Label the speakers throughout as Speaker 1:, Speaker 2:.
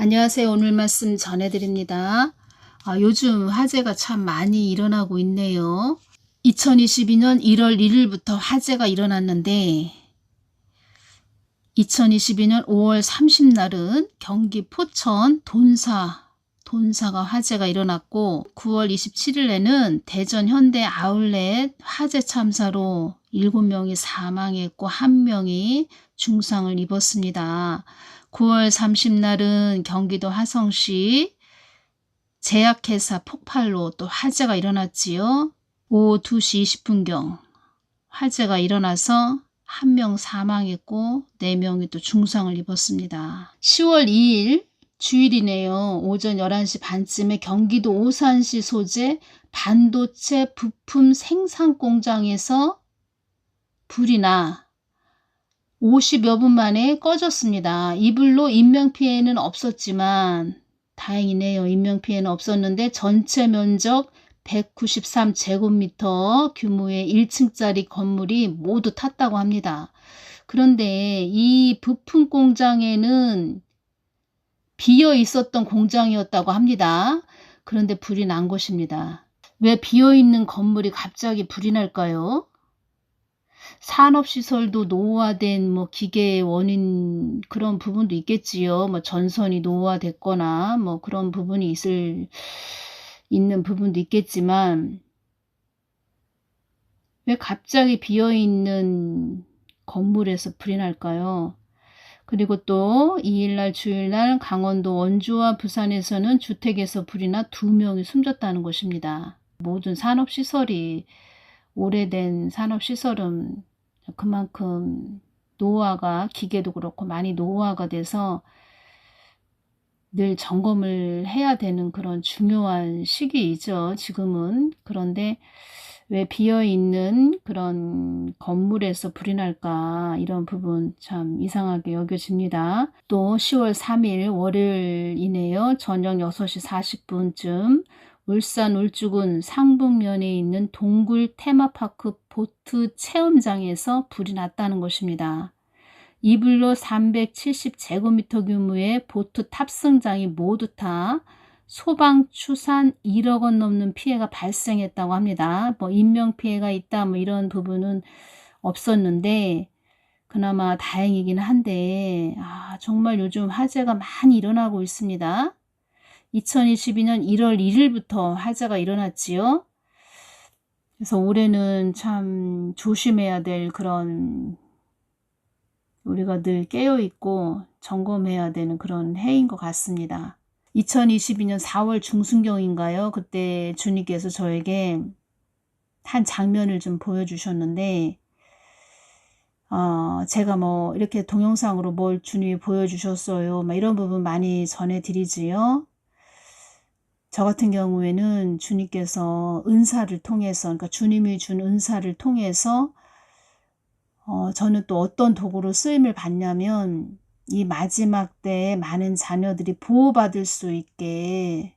Speaker 1: 안녕하세요. 오늘 말씀 전해드립니다. 아, 요즘 화재가 참 많이 일어나고 있네요. 2022년 1월 1일부터 화재가 일어났는데 2022년 5월 30날은 경기 포천 돈사 돈사가 화재가 일어났고 9월 27일에는 대전 현대 아울렛 화재 참사로 7명이 사망했고 1명이 중상을 입었습니다. 9월 30날은 경기도 화성시 제약회사 폭발로 또 화재가 일어났지요. 오후 2시 20분경 화재가 일어나서 한 명 사망했고 네 명이 또 중상을 입었습니다. 10월 2일 주일이네요. 오전 11시 반쯤에 경기도 오산시 소재 반도체 부품 생산 공장에서 불이 나 50여 분 만에 꺼졌습니다. 이불로 인명피해는 없었지만 다행이네요. 인명피해는 없었는데 전체 면적 193제곱미터 규모의 1층짜리 건물이 모두 탔다고 합니다. 그런데 이 부품 공장에는 비어 있었던 공장이었다고 합니다. 그런데 불이 난 것입니다. 왜 비어 있는 건물이 갑자기 불이 날까요? 산업시설도 노후화된 뭐 기계의 원인 그런 부분도 있겠지요. 뭐 전선이 노후화됐거나 뭐 그런 부분이 있을 있는 부분도 있겠지만 왜 갑자기 비어있는 건물에서 불이 날까요? 그리고 또 2일날 주일날 강원도 원주와 부산에서는 주택에서 불이 나두 명이 숨졌다는 것입니다. 모든 산업시설이 오래된 산업시설은 그만큼 노화가 기계도 그렇고 많이 노화가 돼서 늘 점검을 해야 되는 그런 중요한 시기이죠. 지금은. 그런데 왜 비어 있는 그런 건물에서 불이 날까 이런 부분 참 이상하게 여겨집니다. 또 10월 3일 월요일이네요. 저녁 6시 40분쯤 울산 울주군 상북면에 있는 동굴 테마파크 보트 체험장에서 불이 났다는 것입니다. 이불로 370제곱미터 규모의 보트 탑승장이 모두 타 소방 추산 1억 원 넘는 피해가 발생했다고 합니다. 뭐 인명 피해가 있다 뭐 이런 부분은 없었는데 그나마 다행이긴 한데 아 정말 요즘 화재가 많이 일어나고 있습니다. 2022년 1월 1일부터 화재가 일어났지요. 그래서 올해는 참 조심해야 될 그런 우리가 늘 깨어있고 점검해야 되는 그런 해인 것 같습니다. 2022년 4월 중순경인가요? 그때 주님께서 저에게 한 장면을 좀 보여주셨는데 어, 제가 뭐 이렇게 동영상으로 뭘 주님이 보여주셨어요. 막 이런 부분 많이 전해드리지요. 저 같은 경우에는 주님께서 은사를 통해서, 그러니까 주님이 준 은사를 통해서, 어, 저는 또 어떤 도구로 쓰임을 받냐면, 이 마지막 때에 많은 자녀들이 보호받을 수 있게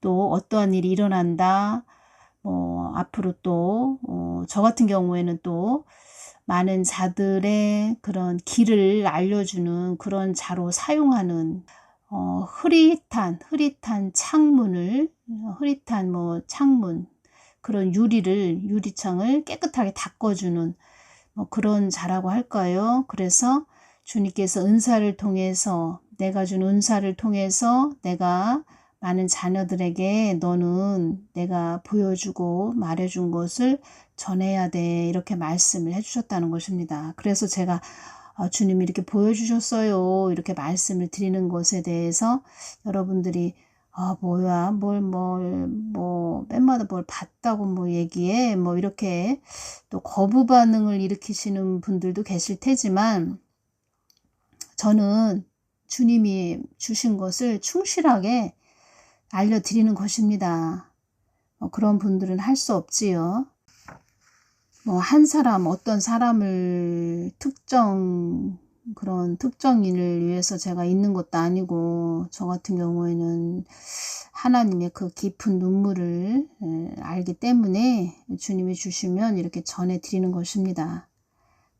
Speaker 1: 또 어떠한 일이 일어난다, 뭐, 앞으로 또, 어, 저 같은 경우에는 또 많은 자들의 그런 길을 알려주는 그런 자로 사용하는 어, 흐릿한 흐릿한 창문을 흐릿한 뭐 창문 그런 유리를 유리창을 깨끗하게 닦아주는 뭐 그런 자라고 할까요? 그래서 주님께서 은사를 통해서 내가 준 은사를 통해서 내가 많은 자녀들에게 너는 내가 보여주고 말해준 것을 전해야 돼 이렇게 말씀을 해주셨다는 것입니다. 그래서 제가 아, 주님이 이렇게 보여주셨어요. 이렇게 말씀을 드리는 것에 대해서 여러분들이 아 뭐야 뭘 뭘 뭐 맨마다 뭘 봤다고 뭐 얘기해 뭐 이렇게 또 거부 반응을 일으키시는 분들도 계실 테지만 저는 주님이 주신 것을 충실하게 알려드리는 것입니다. 뭐 그런 분들은 할 수 없지요. 뭐 한 사람 어떤 사람을 특정 그런 특정인을 위해서 제가 있는 것도 아니고 저 같은 경우에는 하나님의 그 깊은 눈물을 알기 때문에 주님이 주시면 이렇게 전해 드리는 것입니다.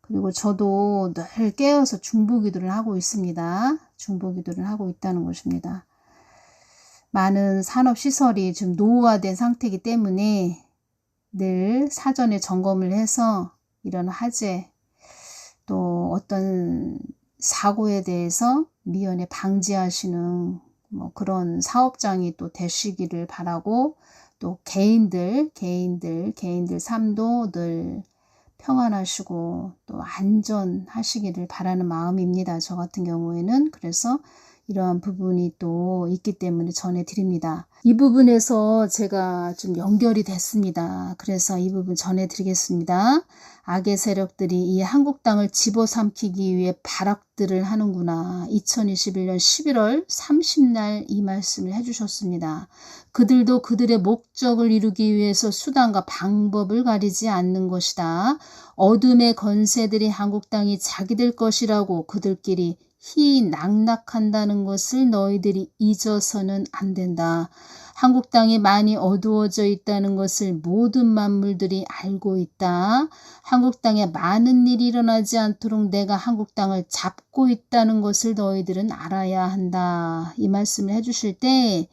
Speaker 1: 그리고 저도 늘 깨어서 중보기도를 하고 있습니다. 중보기도를 하고 있다는 것입니다. 많은 산업시설이 좀 노후화된 상태이기 때문에 늘 사전에 점검을 해서 이런 화재 또 어떤 사고에 대해서 미연에 방지하시는 뭐 그런 사업장이 또 되시기를 바라고 또 개인들 개인들 개인들 삶도 늘 평안하시고 또 안전하시기를 바라는 마음입니다. 저 같은 경우에는 그래서 이러한 부분이 또 있기 때문에 전해드립니다. 이 부분에서 제가 좀 연결이 됐습니다. 그래서 이 부분 전해드리겠습니다. 악의 세력들이 이 한국 땅을 집어삼키기 위해 발악들을 하는구나. 2021년 11월 30날 이 말씀을 해주셨습니다. 그들도 그들의 목적을 이루기 위해서 수단과 방법을 가리지 않는 것이다. 어둠의 건세들이 한국 땅이 자기들 것이라고 그들끼리 희 낙낙한다는 것을 너희들이 잊어서는 안 된다. 한국 땅이 많이 어두워져 있다는 것을 모든 만물들이 알고 있다. 한국 땅에 많은 일이 일어나지 않도록 내가 한국 땅을 잡고 있다는 것을 너희들은 알아야 한다. 이 말씀을 해주실 때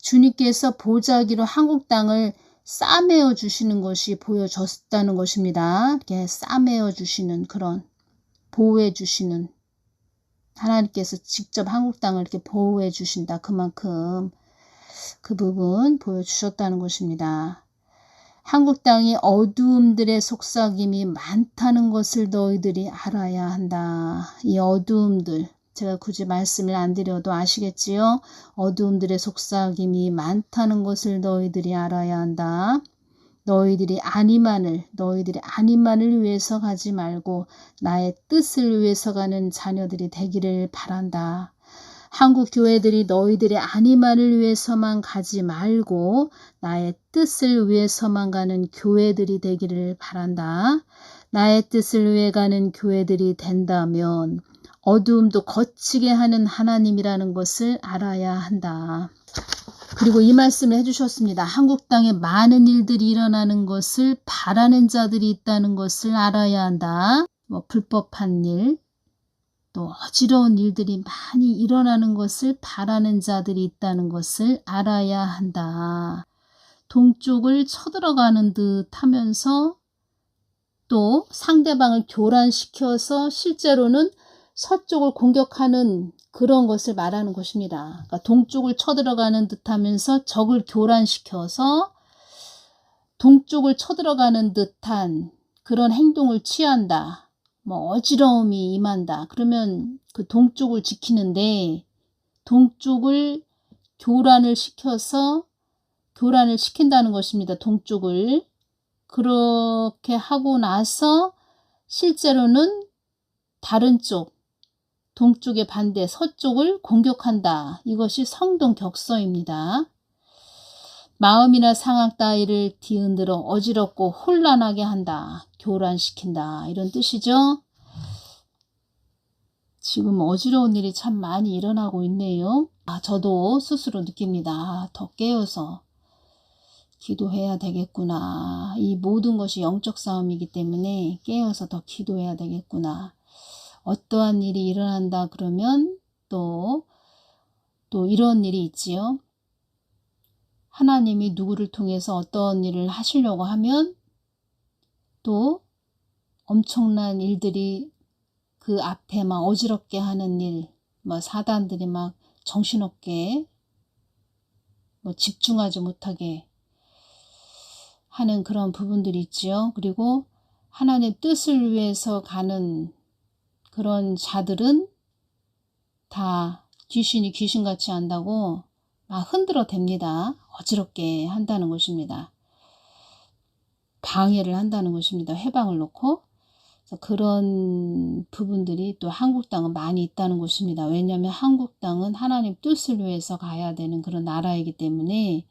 Speaker 1: 주님께서 보자기로 한국 땅을 싸매어 주시는 것이 보여졌다는 것입니다. 이렇게 싸매어 주시는 그런 보호해 주시는 하나님께서 직접 한국 땅을 이렇게 보호해 주신다. 그만큼 그 부분 보여주셨다는 것입니다. 한국 땅이 어두움들의 속삭임이 많다는 것을 너희들이 알아야 한다. 이 어두움들, 제가 굳이 말씀을 안 드려도 아시겠지요? 어두움들의 속삭임이 많다는 것을 너희들이 알아야 한다. 너희들이 아니만을 너희들이 아니만을 위해서 가지 말고 나의 뜻을 위해서 가는 자녀들이 되기를 바란다. 한국 교회들이 너희들의 아니만을 위해서만 가지 말고 나의 뜻을 위해서만 가는 교회들이 되기를 바란다. 나의 뜻을 위해 가는 교회들이 된다면 어두움도 거치게 하는 하나님이라는 것을 알아야 한다. 그리고 이 말씀을 해주셨습니다. 한국 땅에 많은 일들이 일어나는 것을 바라는 자들이 있다는 것을 알아야 한다. 뭐 불법한 일, 또 어지러운 일들이 많이 일어나는 것을 바라는 자들이 있다는 것을 알아야 한다. 동쪽을 쳐들어가는 듯 하면서 또 상대방을 교란시켜서 실제로는 서쪽을 공격하는 그런 것을 말하는 것입니다. 그러니까 동쪽을 쳐들어가는 듯 하면서 적을 교란시켜서 동쪽을 쳐들어가는 듯한 그런 행동을 취한다. 뭐 어지러움이 임한다. 그러면 그 동쪽을 지키는데 동쪽을 교란을 시켜서 교란을 시킨다는 것입니다. 동쪽을. 그렇게 하고 나서 실제로는 다른 쪽, 동쪽의 반대 서쪽을 공격한다. 이것이 성동격서입니다. 마음이나 상황 따위를 뒤흔들어 어지럽고 혼란하게 한다. 교란시킨다. 이런 뜻이죠. 지금 어지러운 일이 참 많이 일어나고 있네요. 아, 저도 스스로 느낍니다. 아, 더 깨어서 기도해야 되겠구나. 이 모든 것이 영적 싸움이기 때문에 깨어서 더 기도해야 되겠구나. 어떠한 일이 일어난다 그러면 또, 또 이런 일이 있지요. 하나님이 누구를 통해서 어떤 일을 하시려고 하면 또 엄청난 일들이 그 앞에 막 어지럽게 하는 일, 뭐 사단들이 막 정신없게 뭐 집중하지 못하게 하는 그런 부분들이 있지요. 그리고 하나님 뜻을 위해서 가는 그런 자들은 다 귀신이 귀신같이 한다고 막 흔들어 댑니다. 어지럽게 한다는 것입니다. 방해를 한다는 것입니다. 해방을 놓고 그런 부분들이 또 한국 땅은 많이 있다는 것입니다. 왜냐하면 한국 땅은 하나님 뜻을 위해서 가야 되는 그런 나라이기 때문에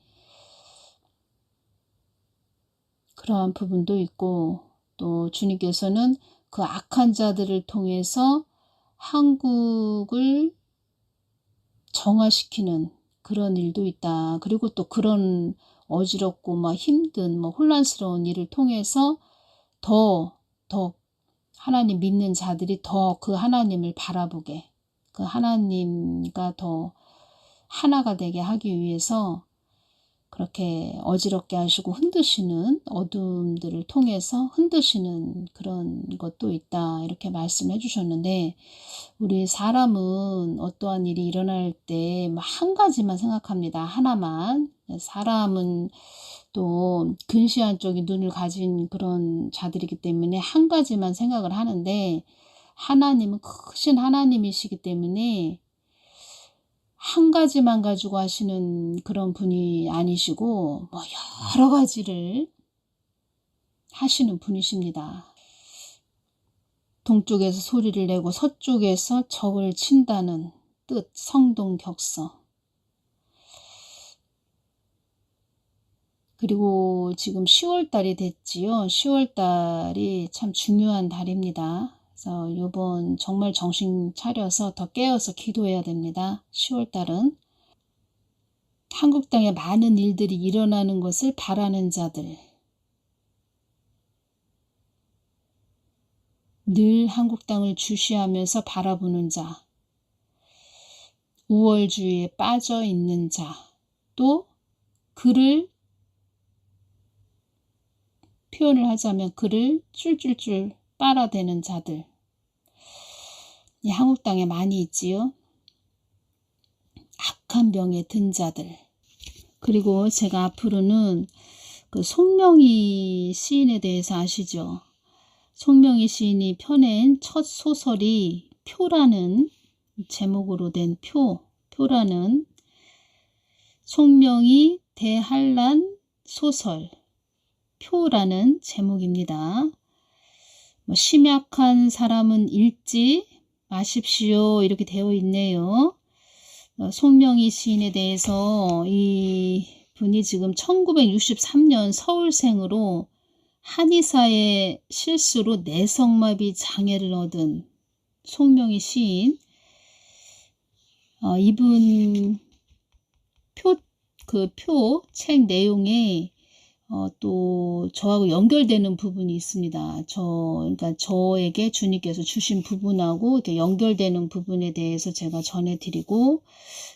Speaker 1: 그러한 부분도 있고 또 주님께서는 그 악한 자들을 통해서 한국을 정화시키는 그런 일도 있다. 그리고 또 그런 어지럽고 막 힘든 뭐 혼란스러운 일을 통해서 더, 더 하나님 믿는 자들이 더 그 하나님을 바라보게 그 하나님과 더 하나가 되게 하기 위해서 그렇게 어지럽게 하시고 흔드시는 어둠들을 통해서 흔드시는 그런 것도 있다 이렇게 말씀해 주셨는데 우리 사람은 어떠한 일이 일어날 때 한 가지만 생각합니다. 하나만. 사람은 또 근시한 쪽인 눈을 가진 그런 자들이기 때문에 한 가지만 생각을 하는데 하나님은 크신 하나님이시기 때문에 한 가지만 가지고 하시는 그런 분이 아니시고 뭐 여러 가지를 하시는 분이십니다. 동쪽에서 소리를 내고 서쪽에서 적을 친다는 뜻 성동격서 그리고 지금 10월 달이 됐지요. 10월 달이 참 중요한 달입니다. 그래서 이번 정말 정신 차려서 더 깨어서 기도해야 됩니다. 10월 달은. 한국 땅에 많은 일들이 일어나는 것을 바라는 자들. 늘 한국 땅을 주시하면서 바라보는 자. 우월주의에 빠져 있는 자. 또 그를 표현을 하자면 그를 쫄쫄쫄 빨아대는 자들. 이 한국 땅에 많이 있지요. 악한 병에 든 자들. 그리고 제가 앞으로는 그 송명희 시인에 대해서 아시죠? 송명희 시인이 펴낸 첫 소설이 표라는 제목으로 된 표, 표라는 송명희 대한란 소설 표라는 제목입니다. 뭐 심약한 사람은 읽지 마십시오 이렇게 되어 있네요. 어, 송명희 시인에 대해서 이 분이 지금 1963년 서울생으로 한의사의 실수로 내성마비 장애를 얻은 송명희 시인 어, 이분 표 그 표 책 내용에 어, 또 저하고 연결되는 부분이 있습니다. 저 그러니까 저에게 주님께서 주신 부분하고 이렇게 연결되는 부분에 대해서 제가 전해드리고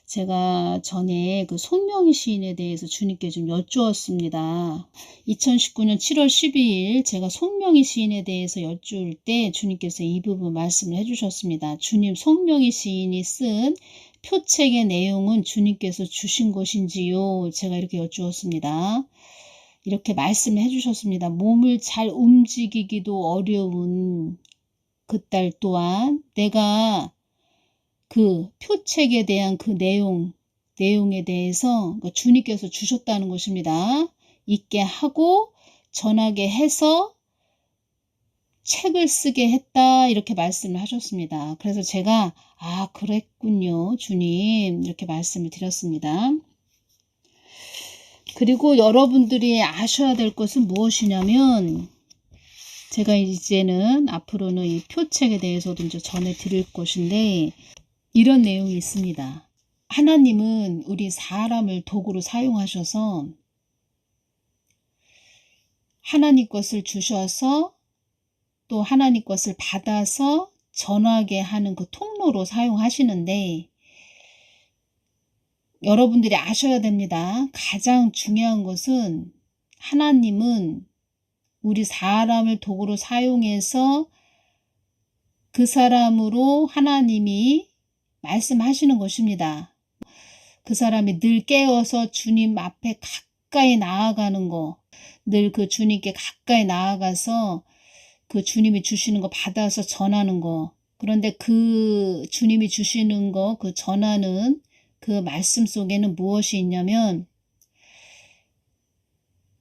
Speaker 1: 제가 전에 그 손명희 시인에 대해서 주님께 좀 여쭈었습니다. 2019년 7월 12일 제가 손명희 시인에 대해서 여쭈을 때 주님께서 이 부분 말씀을 해주셨습니다. 주님 손명희 시인이 쓴 표책의 내용은 주님께서 주신 것인지요? 제가 이렇게 여쭈었습니다. 이렇게 말씀을 해주셨습니다. 몸을 잘 움직이기도 어려운 그 딸 또한 내가 그 표책에 대한 그 내용, 내용에 대해서 그러니까 주님께서 주셨다는 것입니다. 있게 하고 전하게 해서 책을 쓰게 했다 이렇게 말씀을 하셨습니다. 그래서 제가 아 그랬군요 주님 이렇게 말씀을 드렸습니다. 그리고 여러분들이 아셔야 될 것은 무엇이냐면 제가 이제는 앞으로는 이 표책에 대해서도 이제 전해 드릴 것인데 이런 내용이 있습니다. 하나님은 우리 사람을 도구로 사용하셔서 하나님 것을 주셔서 또 하나님 것을 받아서 전하게 하는 그 통로로 사용하시는데 여러분들이 아셔야 됩니다. 가장 중요한 것은 하나님은 우리 사람을 도구로 사용해서 그 사람으로 하나님이 말씀하시는 것입니다. 그 사람이 늘 깨어서 주님 앞에 가까이 나아가는 거, 늘 그 주님께 가까이 나아가서 그 주님이 주시는 거 받아서 전하는 거. 그런데 그 주님이 주시는 거, 그 전하는 그 말씀 속에는 무엇이 있냐면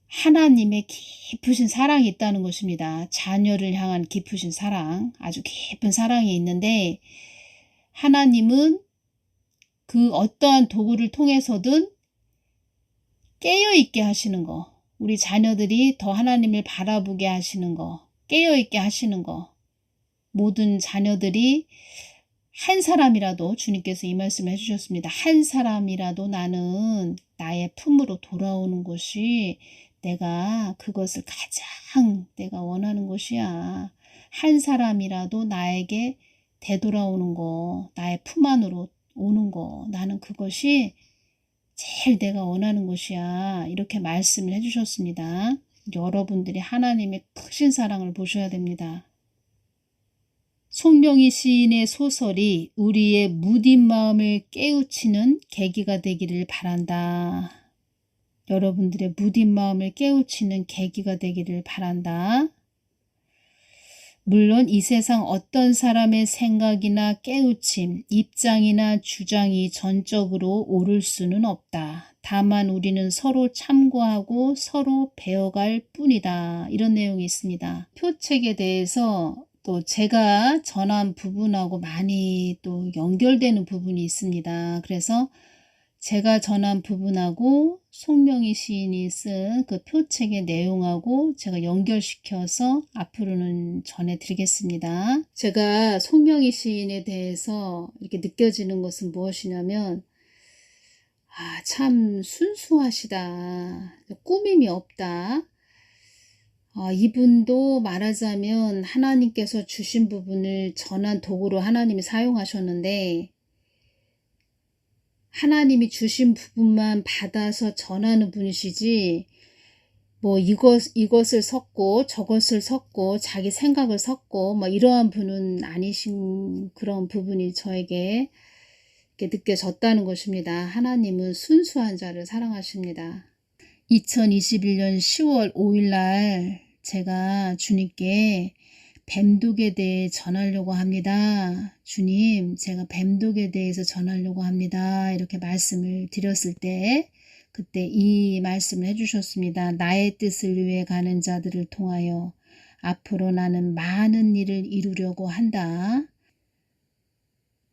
Speaker 1: 하나님의 깊으신 사랑이 있다는 것입니다. 자녀를 향한 깊으신 사랑, 아주 깊은 사랑이 있는데 하나님은 그 어떠한 도구를 통해서든 깨어있게 하시는 거, 우리 자녀들이 더 하나님을 바라보게 하시는 거, 깨어있게 하시는 거, 모든 자녀들이 한 사람이라도 주님께서 이 말씀을 해주셨습니다. 한 사람이라도 나는 나의 품으로 돌아오는 것이 내가 그것을 가장 내가 원하는 것이야. 한 사람이라도 나에게 되돌아오는 거, 나의 품 안으로 오는 거, 나는 그것이 제일 내가 원하는 것이야. 이렇게 말씀을 해주셨습니다. 여러분들이 하나님의 크신 사랑을 보셔야 됩니다. 송명희 시인의 소설이 우리의 무딘 마음을 깨우치는 계기가 되기를 바란다. 여러분들의 무딘 마음을 깨우치는 계기가 되기를 바란다. 물론 이 세상 어떤 사람의 생각이나 깨우침, 입장이나 주장이 전적으로 옳을 수는 없다. 다만 우리는 서로 참고하고 서로 배워갈 뿐이다. 이런 내용이 있습니다. 표책에 대해서 또 제가 전한 부분하고 많이 또 연결되는 부분이 있습니다. 그래서 제가 전한 부분하고 송명희 시인이 쓴 그 표책의 내용하고 제가 연결시켜서 앞으로는 전해드리겠습니다. 제가 송명희 시인에 대해서 이렇게 느껴지는 것은 무엇이냐면 아, 참 순수하시다. 꾸밈이 없다. 어, 이분도 말하자면 하나님께서 주신 부분을 전한 도구로 하나님이 사용하셨는데 하나님이 주신 부분만 받아서 전하는 분이시지 뭐 이것 이것을 섞고 저것을 섞고 자기 생각을 섞고 뭐 이러한 분은 아니신 그런 부분이 저에게 느껴졌다는 것입니다. 하나님은 순수한 자를 사랑하십니다. 2021년 10월 5일 날 제가 주님께 뱀독에 대해 전하려고 합니다. 주님, 제가 뱀독에 대해서 전하려고 합니다. 이렇게 말씀을 드렸을 때, 그때 이 말씀을 해주셨습니다. 나의 뜻을 위해 가는 자들을 통하여 앞으로 나는 많은 일을 이루려고 한다.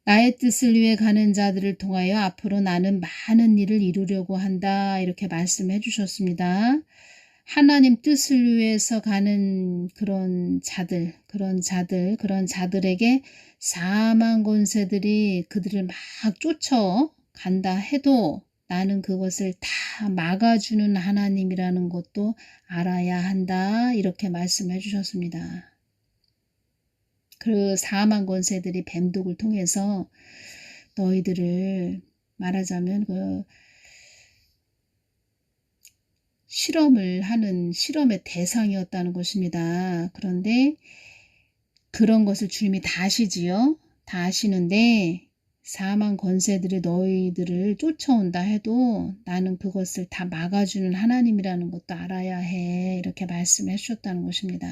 Speaker 1: 나의 뜻을 위해 가는 자들을 통하여 앞으로 나는 많은 일을 이루려고 한다. 이렇게 말씀해 주셨습니다. 하나님 뜻을 위해서 가는 그런 자들, 그런 자들, 그런 자들에게 사망 권세들이 그들을 막 쫓아 간다 해도 나는 그것을 다 막아주는 하나님이라는 것도 알아야 한다. 이렇게 말씀해 주셨습니다. 그 사망 권세들이 뱀독을 통해서 너희들을 말하자면 그 실험을 하는 실험의 대상이었다는 것입니다. 그런데 그런 것을 주님이 다 아시지요? 다 아시는데 사망 권세들이 너희들을 쫓아온다 해도 나는 그것을 다 막아주는 하나님이라는 것도 알아야 해. 이렇게 말씀해 주셨다는 것입니다.